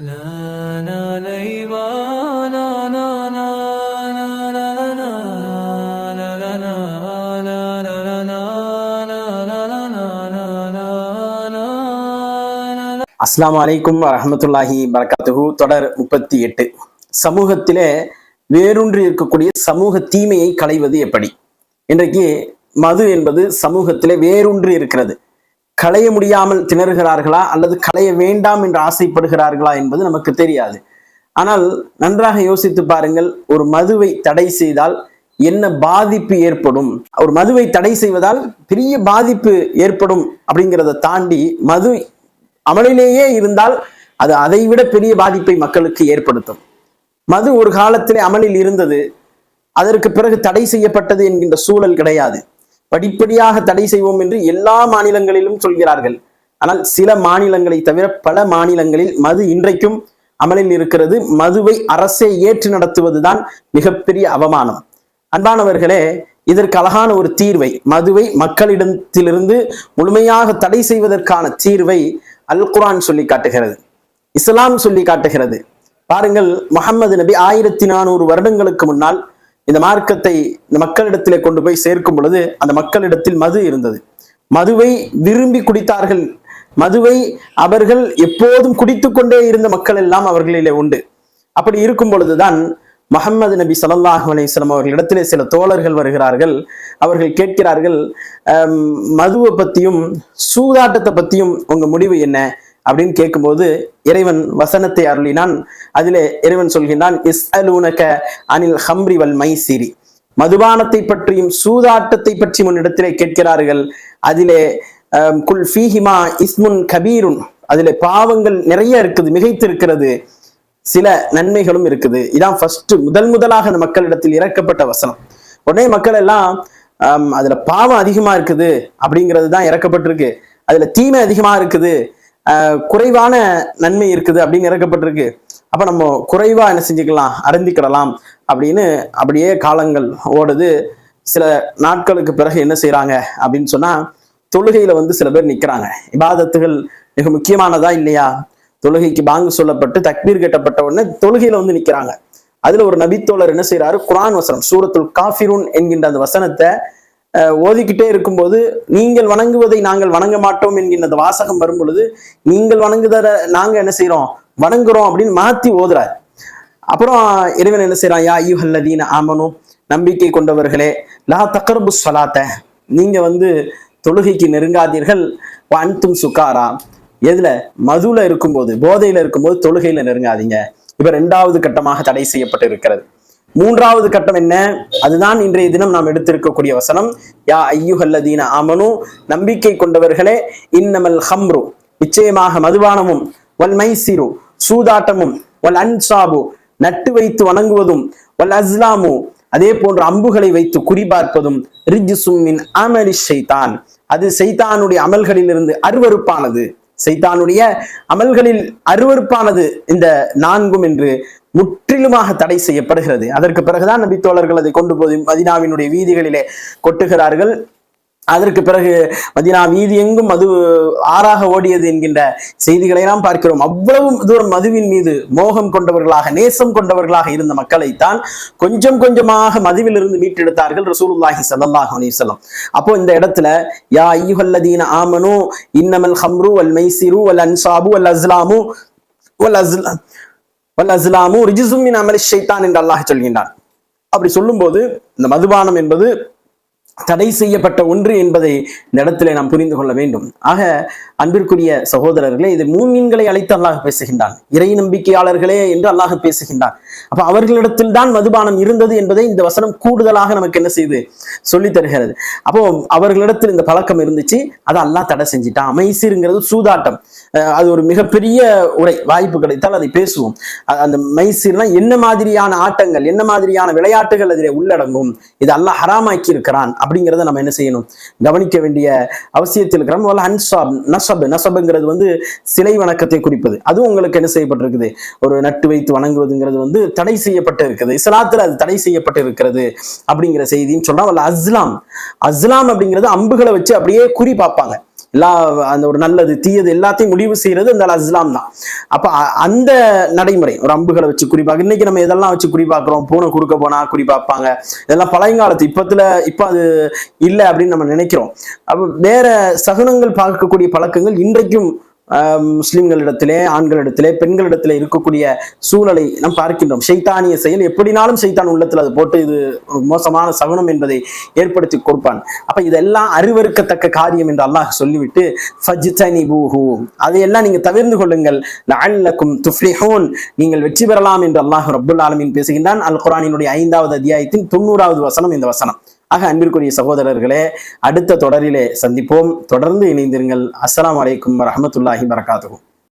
அஸ்லாம் வலைக்கும் வரமத்துல்லாஹி பரகாத்துகு தொடர் முப்பத்தி எட்டு சமூகத்திலே வேரூன்றி இருக்கக்கூடிய சமூக தீமையை களைவது எப்படி இன்றைக்கு மது என்பது சமூகத்திலே வேரூன்றி இருக்கிறது களைய முடியாமல் திணறுகிறார்களா அல்லது களைய வேண்டாம் என்று ஆசைப்படுகிறார்களா என்பது நமக்கு தெரியாது. ஆனால் நன்றாக யோசித்து பாருங்கள் ஒரு மதுவை தடை செய்தால் என்ன பாதிப்பு ஏற்படும்? ஒரு மதுவை தடை செய்வதால் பெரிய பாதிப்பு ஏற்படும் அப்படிங்கிறத தாண்டி மது அமலிலேயே இருந்தால் அது அதைவிட பெரிய பாதிப்பை மக்களுக்கு ஏற்படுத்தும். மது ஒரு காலத்திலே அமலில் இருந்தது அதற்கு பிறகு தடை செய்யப்பட்டது என்கின்ற சூழல் கிடையாது. படிப்படியாக தடை செய்வோம் என்று எல்லா மாநிலங்களிலும் சொல்கிறார்கள். ஆனால் சில மாநிலங்களை தவிர பல மாநிலங்களில் மது இன்றைக்கும் அமலில் இருக்கிறது. மதுவை அரசே ஏற்று நடத்துவதுதான் மிகப்பெரிய அவமானம். அன்பானவர்களே இதற்கு அழகான ஒரு தீர்வை மதுவை மக்களிடத்திலிருந்து முழுமையாக தடை செய்வதற்கான தீர்வை அல் குரான் சொல்லி காட்டுகிறது. இஸ்லாம் சொல்லி காட்டுகிறது. பாருங்கள் முகமது நபி ஆயிரத்தி நானூறு வருடங்களுக்கு முன்னால் இந்த மார்க்கத்தை இந்த மக்களிடத்திலே கொண்டு போய் சேர்க்கும் பொழுது அந்த மக்களிடத்தில் மது இருந்தது. மதுவை விரும்பி குடித்தார்கள். மதுவை அவர்கள் எப்போதும் குடித்து கொண்டே இருந்த மக்கள் எல்லாம் அவர்களிலே உண்டு. அப்படி இருக்கும் பொழுதுதான் முகமது நபி ஸல்லல்லாஹு அலிஸ்லாம் அவர்களிடத்திலே சில தோழர்கள் வருகிறார்கள். அவர்கள் கேட்கிறார்கள் மதுவை பத்தியும் சூதாட்டத்தை பத்தியும் உங்க முடிவு என்ன? அப்படின்னு கேட்கும்போது இறைவன் வசனத்தை அருளினான். அதிலே இறைவன் சொல்கின்றான் இஸ் அலூனக அனில் ஹம்ரி வல் மைசிரி. மதுபானத்தை பற்றியும் சூதாட்டத்தை பற்றி உன்னிடத்திலே கேட்கிறார்கள். அதிலே குல் ஃபீஹிமா இஸ்முன் கபீருன். அதிலே பாவங்கள் நிறைய இருக்குது மிகைத்து இருக்கிறது சில நன்மைகளும் இருக்குது. இதான் ஃபர்ஸ்ட் முதல் முதலாக அந்த மக்களிடத்தில் இறக்கப்பட்ட வசனம். உடனே மக்கள் எல்லாம் அதுல பாவம் அதிகமா இருக்குது அப்படிங்கிறது தான் இறக்கப்பட்டிருக்கு. அதுல தீமை அதிகமா இருக்குது. குறைவான நன்மை இருக்குது அப்படின்னு இறக்கப்பட்டிருக்கு அப்ப நம்ம குறைவா என்ன செஞ்சுக்கலாம்? அருந்திக்கிடலாம் அப்படின்னு அப்படியே காலங்கள் ஓடுது. சில நாட்களுக்கு பிறகு என்ன செய்கிறாங்க அப்படின்னு சொன்னா தொழுகையில வந்து சில பேர் நிக்கிறாங்க. இபாதத்துகள் மிக முக்கியமானதா இல்லையா? தொழுகைக்கு பாங்கு சொல்லப்பட்டு தக்பீர் கட்டப்பட்ட உடனே தொழுகையில வந்து நிக்கிறாங்க. அதுல ஒரு நபித்தோழர் என்ன செய்யறாரு குரான் வசனம் சூரத்துல் காஃபிரூன் என்கின்ற அந்த வசனத்தை ஓதிக்கிட்டே இருக்கும்போது நீங்கள் வணங்குவதை நாங்கள் வணங்க மாட்டோம் என்கின்ற அந்த வாசகம் வரும் பொழுது நீங்கள் வணங்குதர நாங்க என்ன செய்யறோம் வணங்குறோம் அப்படின்னு மாத்தி ஓதுறாரு. அப்புறம் இறைவன் என்ன செய்யறான் யா ஐயுஹல்லதீன ஆமனும் நம்பிக்கை கொண்டவர்களே லா தக்கர்பு சொலாத்த நீங்க வந்து தொழுகைக்கு நெருங்காதீர்கள். அன்தும் சுக்காரா எதுல? மதுல இருக்கும்போது போதையில இருக்கும்போது தொழுகையில நெருங்காதீங்க. இப்ப ரெண்டாவது கட்டமாக தடை செய்யப்பட்டு இருக்கிறது மூன்றாவது கட்டம் என்ன? அதுதான் இன்றைய தினம் நாம் எடுத்திருக்கக்கூடிய வசனம். யா ஐயுஹல்லதீன ஆமனு நம்பிக்கை கொண்டவர்களே இன்னமல் ஹம்ரு நிச்சயமாக மதுபானமும் வல் மைசிரு சூதாட்டமும் வல் அன்சாபு நட்டு வைத்து வணங்குவதும் வல் அஸ்லாமு அதே போன்ற அம்புகளை வைத்து குறிபார்ப்பதும் ரிஜ்சும் சும்மின் அமலி ஷைத்தான் அது சைத்தானுடைய அமல்களிலிருந்து அருவருப்பானது. சைத்தானுடைய அமல்களில் அருவருப்பானது இந்த நான்கும் என்று முற்றிலுமாக தடை செய்யப்படுகிறது. அதற்கு பிறகுதான் நபித்தோழர்கள் அதை கொண்டு போய் மதினாவினுடைய வீதிகளிலே கொட்டுகிறார்கள். அதற்கு பிறகு மதினா வீதி எங்கும் மது ஆறாக ஓடியது என்கின்ற செய்திகளை நாம் பார்க்கிறோம். அவ்வளவு தூரம் மதுவின் மீது மோகம் கொண்டவர்களாக நேசம் கொண்டவர்களாக இருந்த மக்களைத்தான் கொஞ்சம் கொஞ்சமாக மதுவிலிருந்து மீட்டெடுத்தார்கள் ரசூலுல்லாஹி சல்லாஹ் அலிசல்லாம் அப்போ இந்த இடத்துல யா ஐயுஹல்லதீன ஆமனு இன்னமல் ஹம்ரு அல் மைசிரு அல் அன்சாபு அல் அஸ்லாமு வல் அஸ்லா வல் அஸ்லாமு அமலி ஷைத்தான் என்று அல்லாஹ் சொல்கின்றான். அப்படி சொல்லும்போது இந்த மதுபானம் என்பது தடை செய்யப்பட்ட ஒன்று என்பதை இந்த இடத்திலே நாம் புரிந்து கொள்ள வேண்டும். ஆக அன்பிற்குரிய சகோதரர்களே இது மூமின்களை அழைத்து அல்லாஹ் பேசுகின்றான். இறை நம்பிக்கையாளர்களே என்று அல்லாஹ் பேசுகின்றான். அப்ப அவர்களிடத்தில் தான் மதுபானம் இருந்தது என்பதை இந்த வசனம் கூடுதலாக நமக்கு என்ன செய்யுது சொல்லி தருகிறது. அப்போ அவர்களிடத்தில் இந்த பழக்கம் இருந்துச்சு. அதை அல்லா தடை செஞ்சிட்டான். மைசீருங்கிறது சூதாட்டம். அது ஒரு மிகப்பெரிய உரை வாய்ப்பு கிடைத்தால் அதை பேசுவோம். அந்த மைசீர்னா என்ன மாதிரியான ஆட்டங்கள் என்ன மாதிரியான விளையாட்டுகள் அதில் உள்ளடங்கும் இது அல்லாஹ் ஹராமாக்கி இருக்கிறான் அப்படிங்கிறத நம்ம என்ன செய்யணும்? கவனிக்க வேண்டிய அவசியத்தில் இருக்கிறோம். வல்ல அன்சாப் நசப் நசபுங்கிறது வந்து சிலை வணக்கத்தை குறிப்பது. அதுவும் உங்களுக்கு என்ன செய்யப்பட்டிருக்குது? ஒரு நட்டு வைத்து வணங்குவதுங்கிறது வந்து தடை செய்யப்பட்டு இருக்குது இஸ்லாத்தில் அது தடை செய்யப்பட்டு இருக்கிறது அப்படிங்கிற செய்தின்னு சொன்னால் வல்ல அஸ்லாம். அஸ்லாம் அப்படிங்கிறது அம்புகளை வச்சு அப்படியே குறி பார்ப்பாங்க. எல்லா அந்த ஒரு நல்லது தீயது எல்லாத்தையும் முடிவு செய்யறது அந்த அஸ்லாம் தான். அப்போ அந்த நடைமுறை ஒரு அம்புகளை வச்சு குறிப்பாக இன்னைக்கு நம்ம இதெல்லாம் வச்சு குறிப்பாக்குறோம் பூனை கொடுக்க போனா குறிப்பாப்பாங்க இதெல்லாம் பழையங்காலத்து இப்பத்துல இப்போ அது இல்லை அப்படின்னு நம்ம நினைக்கிறோம். அப்போ வேற சகுனங்கள் பார்க்கக்கூடிய பழக்கங்கள் இன்றைக்கும் முஸ்லிம்களிடத்திலே ஆண்களிடத்திலே பெண்களிடத்திலே இருக்கக்கூடிய சூழலை நாம் பார்க்கின்றோம். ஷைத்தானிய செயல் எப்படினாலும் சைத்தான் உள்ளத்தில் அது போட்டு இது மோசமான சகுனம் என்பதை ஏற்படுத்தி கொடுப்பான். அப்ப இதெல்லாம் அறிவறுக்கத்தக்க காரியம் என்று அல்லாஹ் சொல்லிவிட்டு ஃபஜ்தனிபூஹு. அதையெல்லாம் நீங்க தவிர்ந்து கொள்ளுங்கள். லஅல்லக்கும் துஃப்லிஹூன். நீங்கள் வெற்றி பெறலாம் என்று அல்லாஹ் ரபுல் ஆலமீன் பேசுகின்றான். அல் குரானினுடைய ஐந்தாவது அத்தியாயத்தின் தொண்ணூறாவது வசனம் இந்த வசனம். ஆக அன்பிற்குரிய சகோதரர்களே அடுத்த தொடரிலே சந்திப்போம். தொடர்ந்து இணைந்திருங்கள். அஸ்லாம் அலைக்கும் வரமத்துல்லாஹி வரகாத்துஹு